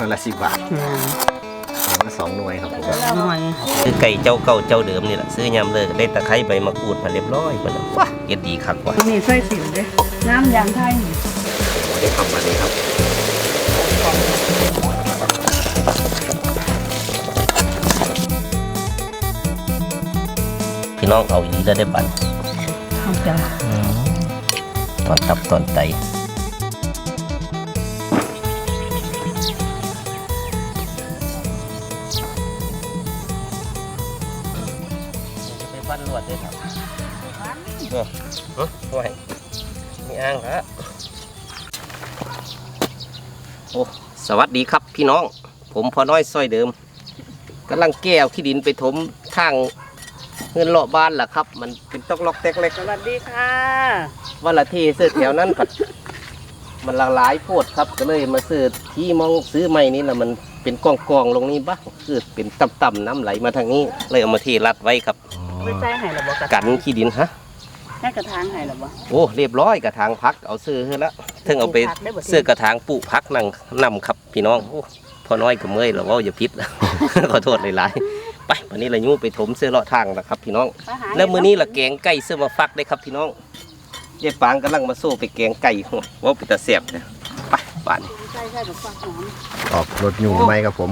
หน่วยละสิบบาทอืมเอามาสองหน่วยครับผมหน่อยคือไก่เจ้าเก่าเจ้าเดิมนี่แหละซื้อยำเลยได้ตะไคร้ใบมะกรูดมาเรียบร้อยมันว้าเก็ดดีคักว่ะตัวนี้ใส่สิวเด้น้ำยางไทยนี่ได้ทำมานี้ครับพี่น้องเอาอีกแล้วได้บัน ทำจ้ะ ตอนตับตอนไต เฮ้ยไหวมีอ่างครับโอ้สวัสดีครับพี่น้อง ผมพอน้อยซอยเดิมกำลังแก้วขี้ดินไปถมทางเงินเลาะบ้านล่ะครับ มันเป็นตอกล็อกแตกเล็กสวัสดีค่ะวันละที่ซื้อแถวนั้นผัดมันละลายโพดครับก็เลยมาซื้อที่มองซื้อใหม่นี่แหละมันเป็นกองกองๆลงนี่บ้างคือเป็นต่ำๆน้ำไหลมาทางนี้ เลยเอามาที่รัดไว้ครับไม่ใส่ไห้หรอบ่กระกันขี้ดินฮะ แค่กระถางไห้หรอบ่โอ้เรียบร้อยกระถางพักเอาซื้อให้แล้วถึงเอาไปปลูกผักได้บ่สิซื้อกระถางปลูกพักนั่งนำครับพี่น้องโอ้พอน้อยก็เมื่อยแล้วว่าอย่าพิษขอโทษหลายๆไปวันนี้เรายู่ไปถมเสื้อเลาะทางนะครับ พี่น้องไปหาแล้วมื้อนี้ละแกงไก่เสื้อมาฟักได้ครับพี่น้องยายปางกำลังมาสู้ไปแกงไก่หัวว่าเป็นตาเสียบเนี่ยไปบ้านใส่ใส่กับฟักหอมออกรถยุงไหมครับผม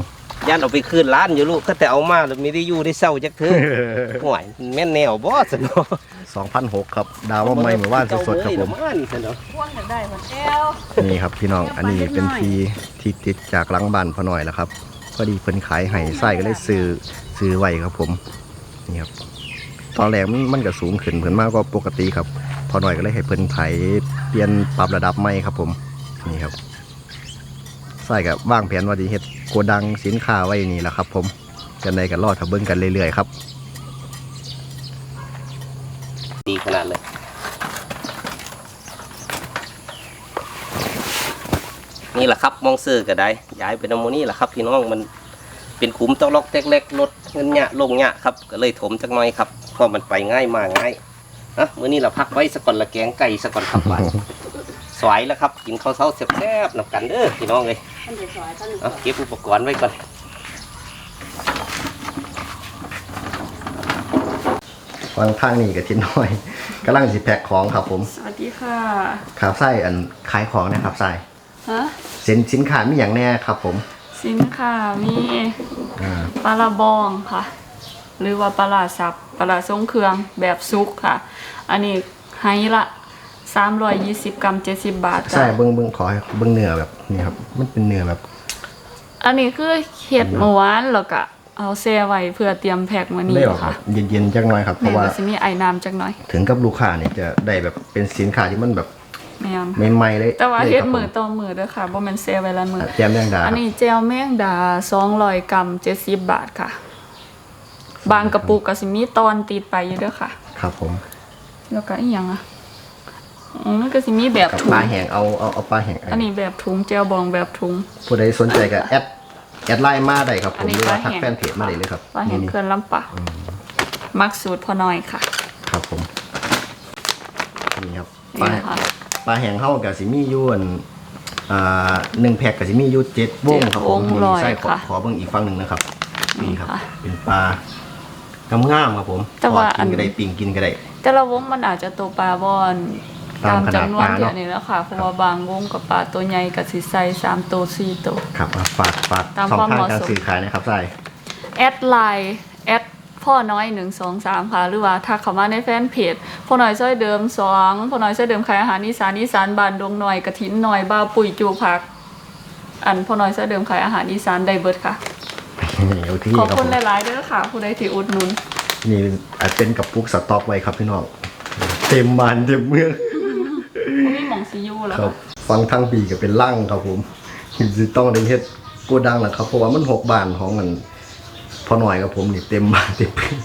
ย่านเอาไปคืนร้านอยู่ลูกก็แต่เอามาแล้วไม่ได้อยู่ได้เศร้าจักเถอะห่วยแม่นแนวบอสเนาะ2,006ครับ ดาวว่าไม่เหมือนว่านสดๆครับผมเจ้าเอ้ยละนเนาะพ่วงอยากได้มันแอวนี่ครับพี่น้อง อันนี้เป็นทีที่ติดจากหลังบ้านพอหน่อยแล้วครับ พอดีเพิ่นขายไห้ไส้ก็เลยซื้อซื้อไว้ครับผม นี่ครับ ตอนแรกมันมันก็สูงขึ้นเพิ่นมากกว่าปกติครับ พอหน่อยก็เลยให้เพิ่นไถเปลี่ยนปรับระดับใหม่ครับผม นี่ครับ ไส้กับวางแผนว่าดีเฮ็ดโกดังสินค้าไว้นี่แหละครับ ผมกันใดกันรอดถ้าเบิ่งกันเรื่อยๆครับ ดีขนาดเลยนี่แหละครับมองซื้อก็ได้ย้ายไปนำโมนี่แหละครับพี่น้องมันเป็นขุมตอกล็อกเล็กๆลดเงินเนี่ยลงเนี่ยครับ ก็เลยถมจักหน่อยครับเพราะมันไปง่ายมาง่ายนะมื้อนี้เราพักไว้สักก่อนละแกงไก่สักก่อนครับบ้านสวยแล้วครับ กินข้าวเช้าแซ่บๆนำกันเด้อพี่น้องเลย ท่านจะสอยท่านเอาเก็บอุปกรณ์ไว้ก่อนฟังทางนี้กับทินน้อยกำลังสิแพ็คของครับผมสวัสดีค่ะ ครับไส้อันขายของนะครับไส้ฮะ สินสินค้ามีอย่างแน่ครับผมสินค้ามีอ่าปลาร้าบองค่ะ หรือว่าปลาร้าสับปลาร้าทรงเครื่องแบบซุกค่ะ อันนี้ไฮละ 320 กรัม 70 บาทไส้จ้ะเบิ้งเบิ้งขอให้เบิ้งเนื้อแบบนี้ครับ มันเป็นเนื้อแบบอันนี้คือเห็ดเมื่อวานแล้วก็เอาแช่ไว้เพื่อเตรียมแพ็คมื้อนี้ได้ออกครัค่ะบเย็นๆจังหน่อยครับเพแม่ราะว่า ก็สิมีไอ้น้ำจักหน่อยถึงกับลูกค้าเนี่ยจะได้แบบเป็นสินค้าที่มันแบบแม่นใหม่ๆเลยแต่ว่าลยเฮ็ดครับมือต่อมือเด้อค่ะบ่แม่นแช่ไว้ละมืออะแจมแดงดาอันนี้แจวแมงดา 200 กรัม 70 บาทค่ะ บางกระปุกก็สิมีตอนติดไปอยู่เด้อค่ะ ครับผม แล้วก็อีหยังอะ อืมมันก็สิมีแบบกับถุปงลาแห้งเอาเอาเอาปลาแห้งอันนี้แบบถุงแจวบองแบบถุง ผู้ใดสนใจก็แอดแอดไลน์มาได้ครับผอันมนี้หรือว่าปลาทักแห้ง แฟนเพจมาได้เลยครับปลาเห็นนี่เขื่อนลำปะมักสูตรพอน้อยค่ะครับผมนี่ครับปลานี่ค่ะปลาแห้งเข้ากับสิมีอยู่อันอ่าหนึ่งแพ็คกับสิมีอยู่เจ็ดวงครับผมเจ็ดวงร้อยใส่ขอค่ะขอเบิ่งอีกฝั่งหนึ่งนะครับนี่ครับ ค่ะเป็นปลากำงามครับผมแต่ว่าทอดอักิน นก็ได้ปิ้งกินก็ได้ แต่ละวงมันอาจจะตัวปลาบอน ตามขนาดจำนวปนลาเดี๋ยเนาะ วนี้แล้วค่ะเพราะว่าบางวงกับปลาตัวใหญ่กับสิใส่สามตัวสี่ตัว ครับอะฝากฝากตามช่องความทางเหมาะการสม สื่อขายนะครับใช่แอดไลน์แอดพ่อน้อยหนึ่งสองสามค่ะ หรือว่าทักเข้ามาในแฟนเพจพ่อน้อยซ้อยเดิมสองพ่อน้อยซ้อยเดิมขายอาหารอีสานอีสานบานดงหน่อยกระถินหน่อยบ้าวปุ๋ยจูผัก อันพ่อน้อยซ้อยเดิมขายอาหารอีสานไดเบิร์ดค่ะนี่เอาที่ขอบครับคุณผมหลายๆเด้อค่ะ ผู้ใดที่อุดหนุน นี่อาจเป็นกับปุกสต็อกไว้ครับพี่น้อง เต็มบานเต็มเมือง ผู้มีหมองซียูแล้วครับค่ะฟังทั้งปีก็เป็นร่างครับผมสิต้องได้เฮ็ดโกดังแหละครับเพราะว่ามันหกบานของมันพอหน่อยครับผมนี่เต็มบานเต็มพื้น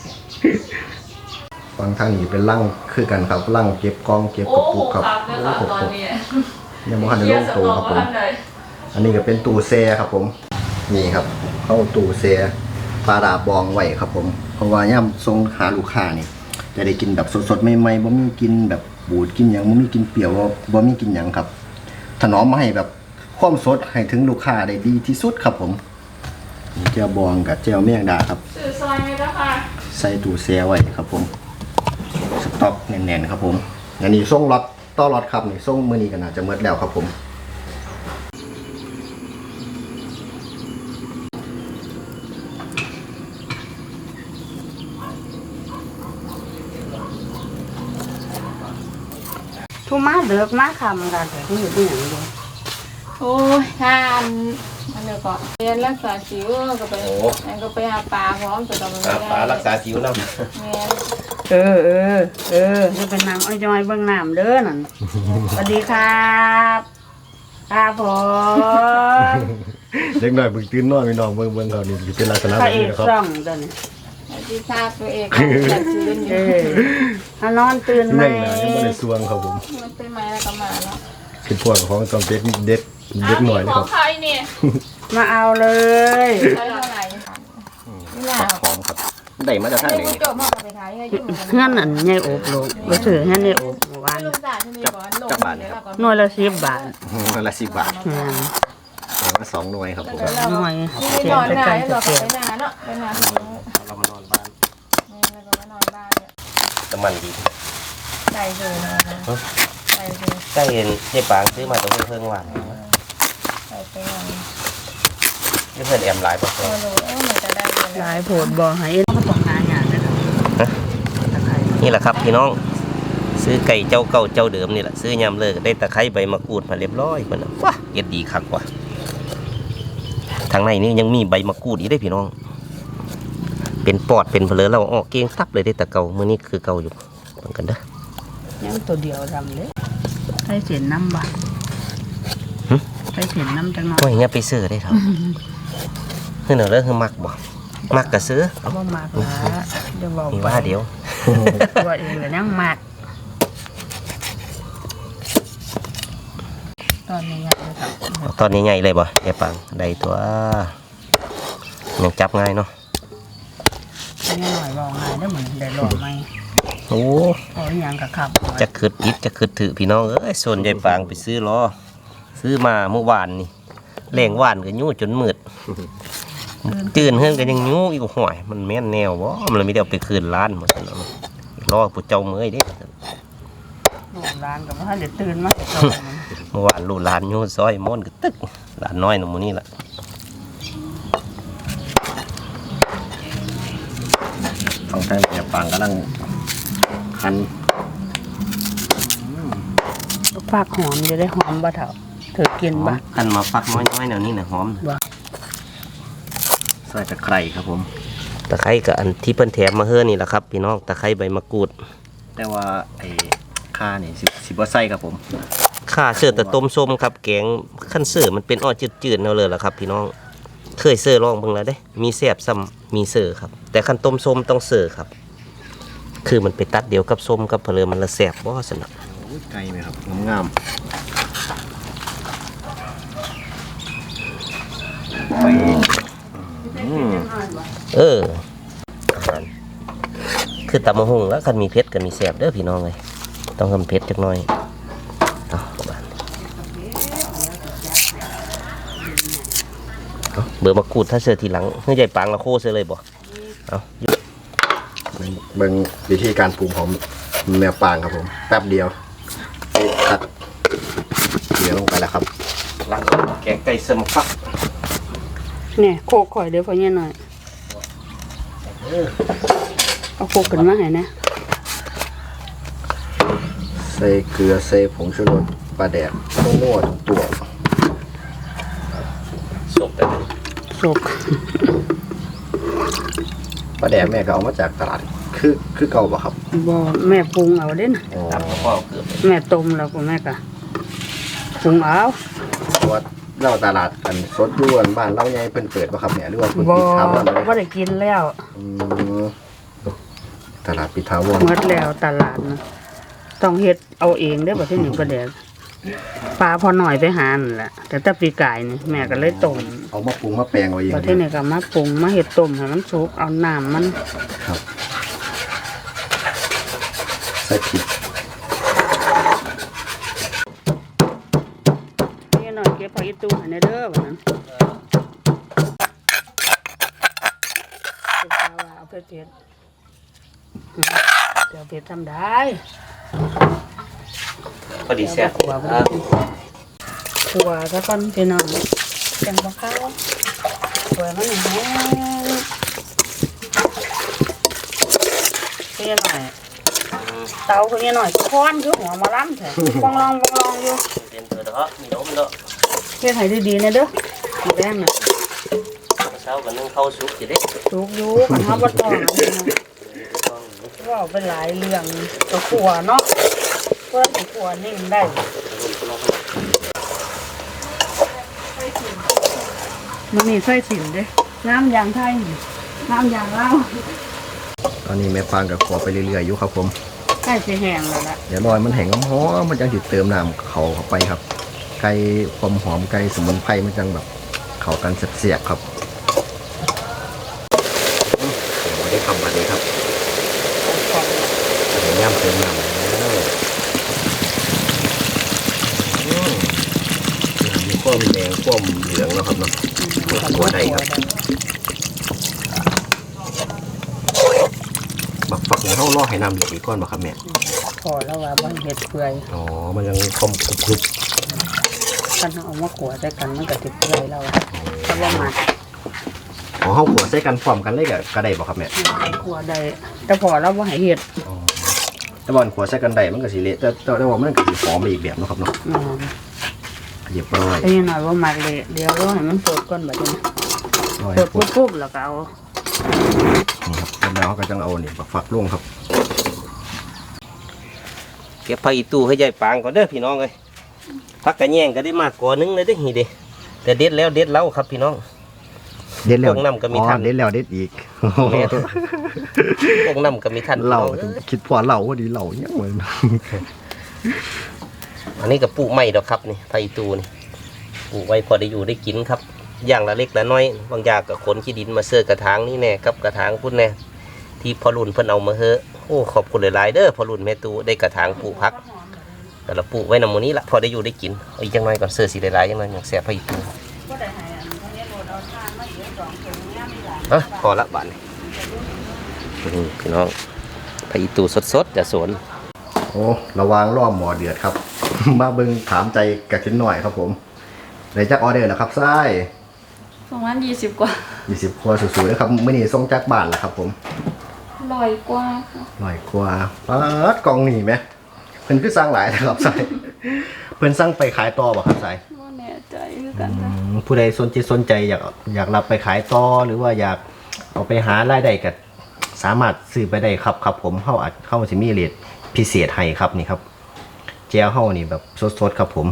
ฟังทางนี้เป็นร่างคือกันครับร่างเก็บกองเก็บกระปุกครับโอ้โหยังบ่ทันได้ลงตัวครับผม อันนี้ก็เป็นตู้แซ่ครับผม นี่ครับ เข้าตู้แซ่ปลาดาบบองไว้ครับผม เพราะว่าย่ำทรงหาลูกค้านี่จะได้กินแบบสดๆใหม่ๆบ่มีกินแบบ บูดกินหยังบ่มีกินเปรี้ยวบ่มีกินหยังครับ ถนอมมาให้แบบคความสดให้ถึงลูกค้าได้ดีที่สุดครับผมมีเจียวบองกับเจียวเมี่ยงดาครับ สื่อซอยไหมเจ้าค่ะใส่ตู้แช่ไว้ครับผม สต็อกแน่นๆครับผม อันนี้ส่งล็อตต่อล็อตครับนี่ส่งมื้อนี้ก็น่าจะหมดแล้วครับผม ทุมาเลิกมาคำกันแต่ที่อยู่ที่ไหนอยู่โอ้ยทานอันเดียวก่อนเรียนรักษาสิวก็ไปอ้แล้วก็ไปหาปลาพร้อมแต่ก็ไม่อ่าได้ปลารักษาสิวน้ำแม่นเออเออเออจะเป็นนางอ้อยจอยเบื้องน้ำเด้อนั่นสวัสดีครับครับผมเด็กหน่อยเบิ่งตื่นนอนพี่น้องเบิ่งเบิ่งเขานี่สิเป็นลักษณะพแบระบเอนี้กนะครับซ่องตัวนี้ ที่ทราบตัวเองแต่ซื้ออเอยู่อถ้านอนตื่นไหมยังนะยังบ่ได้สวงครับผมมันเป็นไม้แล้วก็มาแล้วคือพวกของจอมเด็กเด็กเด็กหน่อยนะขคอรังบใครเนี่ยมาเอาเลย ใช้เท่าไหร่ค่ะนี่แหละปักหอมครับได้มาจากทางไหนไม่นี่จบมาไปท้ายให้ยุ่งกันเงื่อนอันใหญ่อบโลกก็ถือให้ในอบเมื่อวานลูกสาวที่มีบอลลงหน่วยละสิบบาทวันละ10บาทงานแต่ว่าสองหน่วยครับผมหน่วยที่เสียนอนไปหนากันเราก็เสียไปนาเนาะไปนาที่นู้นเรา แต่มันดีใส่เลยนะใส่เลยใกล้เห็นเจ๊ปางซื้อมาตรงเพิ่งหวานใส่ไปนอนนี่เพื่อนแอมหลายปะโอ้โหเอ้ยมันจะได้เงินหลายโผดบ่ให้เอ็นก็ต้องหาอย่างนะครับตะไคร้นี่แหละครับพี่น้อง ซื้อไก่เจ้าเก่าเจ้าเดิมนี่แหละซื้อยำเลิกได้ตะไคร้ใบมะกรูดมาเรียบร้อยเพิ่นน่ะว้าเย็ดดีคักว่ะทางในนี่ยังมีใบมะกรูดอีกได้พี่น้อง เป็นปอดเป็นเพลือเราออกเกงตับเลยได้แต่เก่ามื้อนี้คือเก่าอยู่เบิ่งกันเด้อยังตัวเดียวทำเลยใส่เสียนน้ำบ่หึใส่เสียนน้ำจังหน่อยว่าอย่างเงี้ยไปซื้อได้เถอะเฮ้ยเนอะเด้อคือมักบ่มักก็ซื้อเอาบ่มากละเดี๋ยวบอกมีว่าเดี๋ยวตัวเองก็ยังมากตอนนี้ยังเลยครับตอนนี้ใหญ่เลยบ่ยายปังได้ตัวยังจับง่ายเนาะ ยังหน่อยบอกง่ายได้เหมือนได้หล่อไหมโอ้โอ้ยยังกะขับจะขึ้นยิบจะขึ้นถือพี่น้องเอ้ยส่วนยายปางไปซื้อล้อซื้อมาเมื่อวานนี่แรงว่านก็ยู่จนมืดตื่นเฮือนก็ยังยู่อีกห่วยมันแม่นแนวบ่มันเลยไม่ได้เอาไปคืนร้านหมดแล้วรอผู้เจ้าเมื่อยเด้ลูกร้านกับว่าเดี๋ยวตื่นมาเจ้ามันเมื่อวานลูกหลานยู่ซอยม่อนก็ตึกหลานน้อยนำหมูนี่ล่ะ ฝั่งไทยแบบปังกำลังคันฝากหอมจะได้หอมบ่เถ่าเธอกินบ่คันมาฟักน้อยๆแนวนี้น่ะหอมใส่ตะไคร้ครับผมตะไคร้กับอันที่เพิ่นแถมมาเฮือนี่แหละครับพี่น้องตะไคร้ใบมะกรูด แต่ว่าไอ้ค่านี่สิสิบ่ใส่ครับผมข้าเสื้อแต่ต้มส้มครับแกงขั้นเสื้อมันเป็นอ้อจืดๆเอาเลยล่ะครับ พี่น้อง เคยเสื้อลองเบิ่งแล้วเด้ มีแซ่บซ้ำมีเสื้อครับ แต่ขั้นต้มส้มต้องเสื้อครับ คือมันไปตัดเดียวกับส้มกับเพลือมันละแซ่บบ่สนะอุ้ยไก่ไหมครับงามๆไปอืมเอออาหารคือตำมะฮุงแล้วคันมีเผ็ดก็มีแซ่บเด้อพี่น้องเลยต้องทำเผ็ดจักหน่อยเอาบาน เอาเบอร์มะกรูดถ้าเสื้อทีหลังเฮ้ยใหญ่ปังละโคเสื้อเลยบ่เอาเบิ่งวิธีการปรุงของแมวปางครับผม แป๊บเดียวตัดเกลือลงไปแล้วครับหลังแกงไก่เสริมฟักเนี่ยโคกข่อยเดี๋ยวพอเนี่ยหน่อยเอาโคกขึ้นมาให้นะใส่เกลือใส่ผงชูรสปลาแดกข้าวโพดตัวสุกแต่ สุกปลาแดกแม่ก็เอามาจากตลาด คือคือเก่าป่ะครับบ่แม่ปรุงเอาเด้นะอ๋อตามข้าวเกือบแม่ต้มแล้วก็แม่ก็ปรุงเอาเพราะว่าเราตลาดกันสดด้วนบ้านเราใหญ่เพิ่นเปิดป่ะครับเนี่ยหรือว่าเพิ่นบ่ปิดถาวรเลยบ่ได้กินแล้วอืมตลาดปิดถาวรหมดแล้วตลาดนะต้องเฮ็ดเอาเองได้อบ่ที่นี่ประเดี๋ยว ปลาพอหน่อยไปหานั่นละแต่ถ้าปีกายนี่แม่ก็เลยต้มเอามาปรุงมาแปลงเอาเองประเทศเนี่ยก็มาปรุงมาเห็ดต้มให้มันสุกเอาน้ำมันครับใส่ผิดนี่หน่อยเก็บพออีตู้ให้อนเด้อวันนั้นเอาไปเทียดเดี๋ยวเผ็ดทำได้ พอดีแซ่บขัวพออะดีขัวก็ต้นพี่น้องจังบ่ข้าวขัวมันแห้งเพี้ยหน่อยเตาเพี้ยหน่อยค้อนคือหัวหมาล้ำเถอะบองลองบองลองอยู่เป็นเถอะเด้อมีโน้มเด้อเพี้ยให้ดีๆนะเด้อสีแดงน่ะเช้ากันนึ่งข้าวสุกสิเด้สุกอยู่ขันห้าบ่ต้องนะพี่น้องว่าไปหลายเรื่องก็ขัวเนาะเพื่อสิขัวนิ่มได้มันนี่ใส่สินเด้น้ำยางไทยน้ำยางเล่าวตอนนี้แม่ฟางกับขอไปเรื่อยๆอยู่ครับผมใส่สีแห้งแล้วล่ะเดี๋ยวรอยมันแห้งหอมมันจังสิเติมน้ำเขาเข้าไปครับ ไก่ความหอมไก่สมุนไพรมันจังแบบเข้ากันเสียบๆครับอืมเดี๋ยวไม่ได้ทำแบบนี้ครับเดี๋ยวย่ำเติมน้ำแล้วอืมน้ำมี ความแดงความเหลืองแล้วครับเนาะตัวใดครับบักฝักในห้องรอให้น้ำดีก่อนบ่ครับแม่พอแล้วว่าบ่เห็ดเปื่อยอ๋อมันยังคมกรุบกรุบกันเอามาขัวใส่กันมันก็สิเปื่อยแล้วถ้าว่าหมักอ๋อเฮาขัวใส่กันพร้อมกันเลยก็ก็ได้บ่ครับแม่ขัวได้แต่พอแล้วบ่ให้เห็ดแต่ว่าอันขัวใส่กันได้มันก็สิเละแต่แต่แต่ว่ามันก็สิหอมไปอีกแบบเนาะครับเนาะอืม เรียบร้อยแต่ยังหน่อยว่าหมักเลยเดี๋ยวเราให้มันสดก่อนบัดนี้ร้อยสดปุ๊บปุ๊บๆแล้วก็เอานี่ครับแล้วเราก็จังเอานี่บักฝักลงครับ เก็บผักอีตู้ให้ยายปางก่อนเด้อพี่น้องเอ้ยผักกระแยงก็ได้มากกว่านึงเลยเด้อนี่เด้แต่เด็ดแล้วเด็ดแล้วครับพี่น้องเด็ดแล้วพวกน้ำก็มีอ๋อทันเด็ดแล้วเด็ดอีกแม่นพวกน้ำก็มีทันพี่เราน้องเอ้ยคิดพอเราว่าดีเราเนี่ยเหมือน อันนี้ก็ปลูกใหม่ดอกครับนี่ผักอีตู้นี่ปลูกไว้พอได้อยู่ได้กินครับ อย่างละเล็กละน้อย บางอย่างก็ขนขี้ดินมาเสื้อกระถางนี่แน่กับกระถางพุ่นแน่ที่พอรุ่นเพิ่นเอามาเฮอะโอ้ขอบคุณหลายๆเด้อพอรุ่นแม่ตูได้กระถางปลูกพักแต่ละปลูกไว้นำหมูนี้ละพอได้อยู่ได้กินอาอีกจังน่อยก่อนเสื้อสีหลายๆจังหน่อยอย่างแซ่บผักอีตู้บ่ได้ให้อันนี้โดดเอาทานมาอีกสองถุงเนี่ยมีหลายเอ้ยพอละบาทนี่นี่พี่น้องผักอีตู้สดๆจะสวนโอ้ระวังรอบหมอเดือดครับ มาเบิ่งถามใจกะทินหน่อยครับผมในจักออเดอร์แล้วครับไส้ประมาณยี่สิบกว่า20ครัวสูๆนะครับมื้อนี้ส่งจากบ้านแล้วครับ ผมลอยกว่าค่ะหน่อยกว่าปัดกล่องหนีไหมเพิ่นคือสร้างหลายนะครับใส่เพิ่นสั่งไปขายต่อบ่ครับใส่ว่าแน่ใจคือกันค่ะผู้ใดสนใจสนใจอยากอยากรับไปขายต่อหรือว่าอยากเอาไปหารายได้ก็สามารถซื้อไปได้ครับครับ ผมเฮาอาจเฮาสิมีเรทพิเศษให้ครับนี่ครับ แจวเฮานี่แบบสดๆครับผม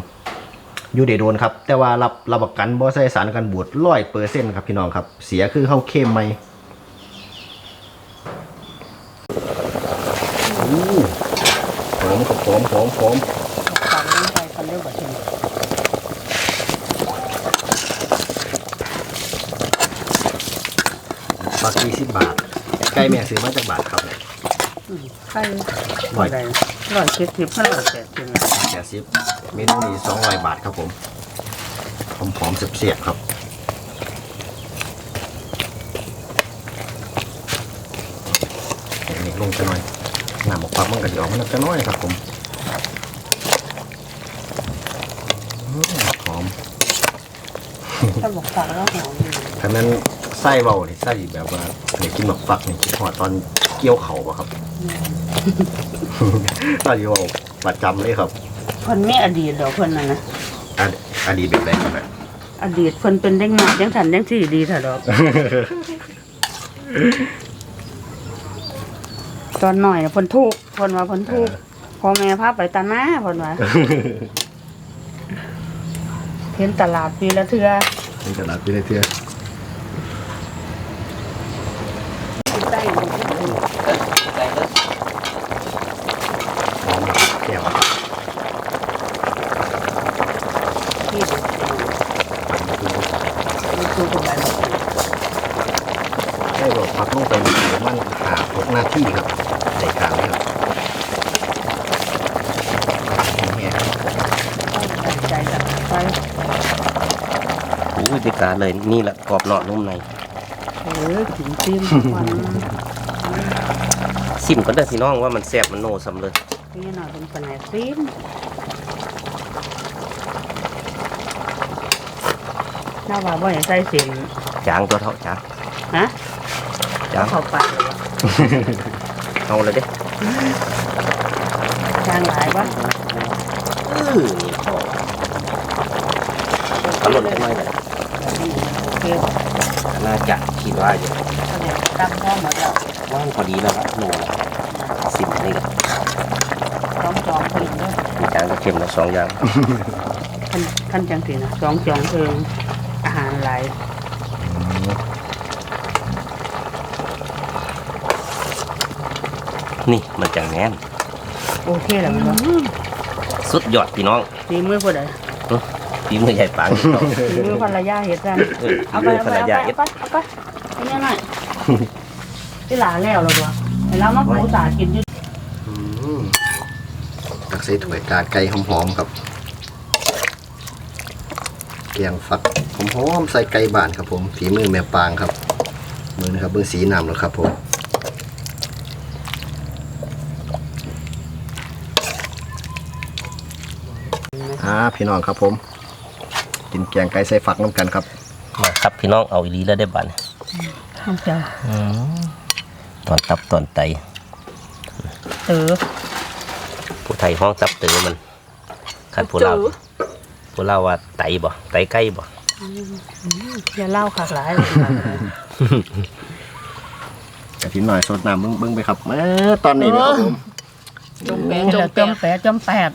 อยู่ได้โดนครับ แต่ว่ารับรับประกันบ่ใส่สารกันบูด100%ครับพี่น้องครับ เสียคือเฮาเค็มไหมอู้หอมครับหอมหอมหอมตักลงไปกันเร็วบัดนี้บักยี่สิบบาทไก่แม่ซื้อมาจากบาทครับเนี่ย อืมไข่บ่ได้ร้อยเจ็ดสิบพันร้อยแปดสิบนะแปดสิบเมนูนี้สองร้อยบาทครับผมหอมหอมๆเสียบๆครับอันนี้ลงจะหน่อยน้ำหมกปักมันกระเดียวมันจะน้อยครับผมอืมหอมถ้าบอกตักแล้วหอมอยู่ถ้านั้นไส้เบานี่ไส้แบบว่าเนี่ยกินหมกฟักนี่คิดหอดตอนเกี่ยวเขาป่ะครับ ตอนอยู่เอาประจำเลยครับเพิ่นมีอดีตดอกเพิ่นน่ะนะอดอดีตแบบไหนครับแม่อดีตเพิ่นเป็นเด็กน้อยจังสันจังสี่ดีเถอะดอก ตอนหน่อยน่ะเพิ่นทุกข์เพิ่นว่าเพิ่นทุกข์พ่อแม่พาไปตาหน้าเพิ่นว่าเห็นตลาดปีละเทื่อนี่ตลาดปีละเทือ ใต้ หอมแบบแก้ว ที่มีคือคนบ้าน ได้บอกพักลงไปประมันหาหกนาทีครับในการเลยครับเนี่ย ตัดใจตัดไป อู้ยพิการ เลยนี่แหละกรอบนอกนุ่มในเออถึงจิ้มมันซิมก็ได้อพี่น้องว่ามันแซ่บมันโนสำเลยนี่หน่อยเป็นปลาไหลฟิล์มน่าว่าบ่อยากใส่เสียงจางตัวเท่าจางฮะจางเข้าไปเลยวะเอาเลยเด้จางหลายปะเออนี่พอเอาหล่นได้ไหมเลย โอเคน่าจะคิดว่าอยู่ก็เดี๋ยวตั้งห้องหมดแล้วว่างพอดีแล้วครับโนซิมนี่ก็สองจองเพิ่งเด้อมีจางกับเค็มนะสองอย่างท่านท่านจังสีนะสองจองเพิ่งอาหารหลายนี่มันจังแน่นโอเคแล้วมันบ่สุดยอดพี่น้องฝีมือผู้ใด ฝีมือใหญ่ปังฝีมือภรรยาเฮ็ดกันเออฝีเอาไปมือเอาภรไปรเอายาไปเอ็ดเอาไปเอาไปเอาเนี่ยหน่อยที่หลานแล้วเราบ่เวลามาปูสากินอยู่อืมตักใส่ถ้วยกาไก่หอมๆครับแกงฝักหอมๆใส่ไก่บ้านครับผมฝีมือแม่ปางครับ มือนะครับเบื้องสีน้ำแล้วครับผมอ่าพี่น้องครับผม กินแกงไก่ใส่ฝักน้ำกันครับมาครับพี่น้องเอาอีหลีแล้วได้บัตรน้องเจ้าตอนตับตอนไตเออผู้ไทยห้องตับเตือมันขันผู้เราวจือผู้เราวว่าไตบ่ไตไก่บ่อย่าเล่าขากหลายกะทิหน่อยสดน้ำเบิ้งเบิ้งไปครับเออตอนนี้นะครับผมจมแปะจจมมจมแปะแปดจมแปด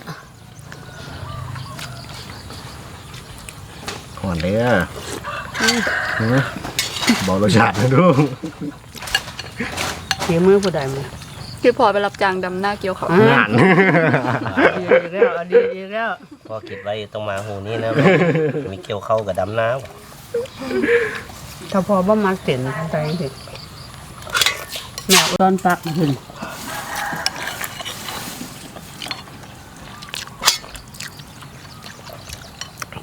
อนเลยอะบอกรสชาตินะดูฝีมือผู้ใดมั้ยพี่พอไปรับจ้างดำหน้าเกี่ยวเขางานดีอีกแล้วเอาดีอีกแล้วพอคิดไว้ต้องมาหูนี้นะมีเกี่ยวเข้ากับดำน้ำถ้าพอบ่มาเส้นใจสิแม่ตอนปักขึ้น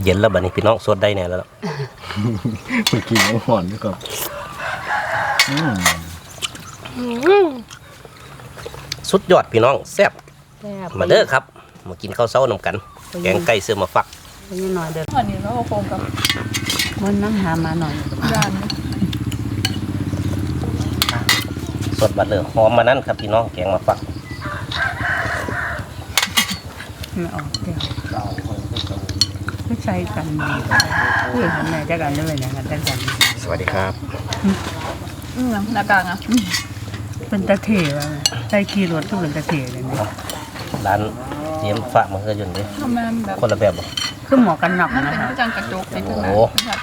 เย็นแล้วบัดนี้พี่น้องสดได้แน่แล้วเมื่อกี้ยังหอนด้วยครับอืมสุดยอดพี่น้องแซ่บแซ่บมาเด้อครับมากินข้าวเช้านำกัน แกงไก่เสื้อมาฟักไปนิดหน่อยเด้อวันนี้เราก็คงกับมันน้ำหามาหน่อยย่านสดบัดเลยหอมมานั่นครับพี่น้องแกงมาฟักไม่ออกเดี๋ยว ไม่ใช่กันดีเพื่อนทำไงจะกันเลยนะกันจะกันสวัสดีครับอืมหน้ากากอะเป็นตะเถว่าใส่ขี่รถก็เป็นตะเถเลยนี่ร้านเตรียมฝากมาเฮือยุ่นเลยทำไมมันแบบคนละแบบบ่คือหมวกกันน็อกมันนะเป็นคะผู้จังกระจกไปถึงไหนโอ้ครับ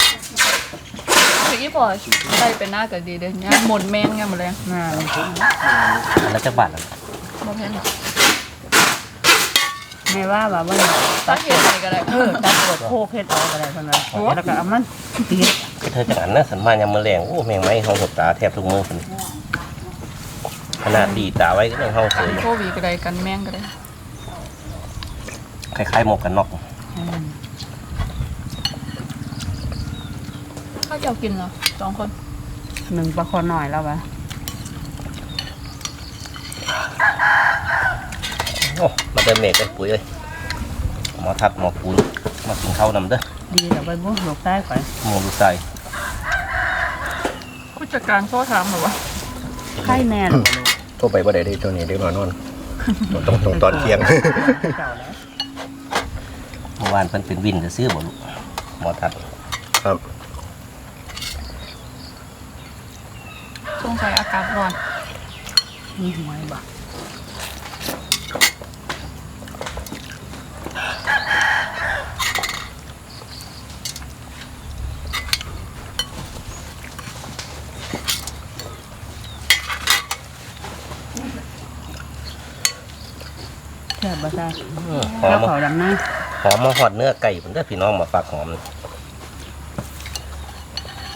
พี่พอใส่เป็นหน้าก็ดีเด้เนี่ยหมดแมงไงหมดแรงน่าอันนั้นจักบาทล่ะบ่แพงหรอ กไม่ว่าแบบว่าตัดเห็ดใส่ก็ได้เออตัดกดโคเพชรออกอะไรคนนั้นแล้วก็เอามันตีดเธอจังอันนะสันมายามมื้อแรงโอ้แมงไม้เฮาหดตาแทบทุกมื้อพุ่นขนาดดีตาไว้ก็ยังเฮาเสยโควิดก็ได้กันแมงก็ได้คล้ายๆหมวกกันน็อกถ้าจะเอากินเหรอสองคนหนึ่งประคอหน่อยแล้ววะ โอ้มาเดินเมฆกันปุ๋ยเอ้ยหมอทัดหมอปูนมากินข้าวนำเด้อดีแต่ไปบุ้งหลบใต้ก่อนหมูดูใส่ผู้จัดการโซ่ถามเหรอวะไข่แน่นโทรไปบ่ได้ได้ตัวนี้ได้มานอนตรงตรงตอนเที่ยงเก่าแล้วเมื่อวานเพิ่นเป็นวินจะซื้อบ่ลูกหมอทัดครับสงสัยอากาศร้อนมีหวยบ่ แซ่บบ่ได้อื้อหอแล้มวเขาดำนะหอมมาหอดเนื้อไก่เพิ่นเด้อพี่น้องมาฝากหอมนี่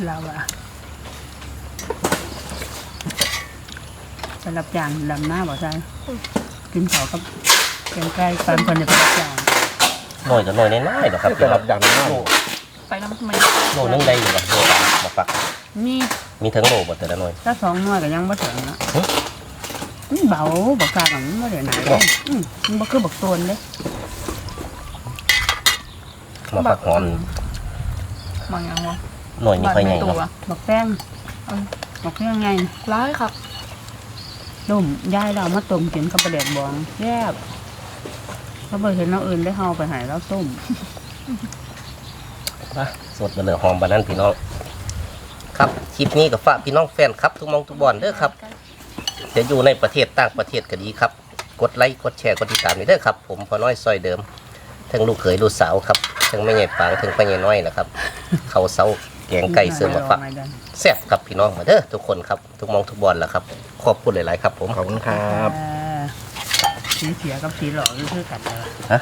เราอะสำหรับจางดำหน้าบ่ได้กินเขากับแกงไก่ปานคนจะเป็นจางหน่อยก็หน่อยน้อยๆดอกครับกระดับดังมากโลไปน้ำทำไมโลนึงได้อยู่บ่โลปลามาฝากมีมีทั้งโลบ่แต่ละหน่วยถ้าสองหน่วยก็ยังบ่ถึงเนาะหึ มันเบาบักกากับมันบ่ได้หนาบ่เลยอืมมันบ่คือบักโตนเด้มาผักหอมบางอย่างวะหน่วยนี่ค่อยใหญ่ตัวเนาะบักแป้งบักแป้งไงร้ายครับต้มยายเรามาต้มกินกับปลาแดกบองแซ่บเขาบ่เห็นเราอื่นได้เฮาไปใหายแล้วต้มมาสดมาเหลือหอมบานนั้นพี่น้อง ครับคลิปนี้กับฝากพี่น้องแฟนครับ ทุกหมองทุกบอลเด้อครับ จะอยู่ในประเทศต่างประเทศก็ดีครับ กดไลค์กดแชร์กดติดตามนี่เด้อครับ ผมพอน้อยซอยเดิมทั้งลูกเขยลูกสาวครับทั้งแม่ใหญ่ปางทั้งพ่อใหญ่น้อยนะครับ เขาเสาแกงไก่เสริมมาฝากแซ่บครับพี่น้องมาเด้อทุกคนครับทุกหมองทุกบอลแล้วครับขอบคุณหลายๆครับ ผมขอบคุณครับอ่าสีเสียกับสีหล่อคือกันเลยฮะ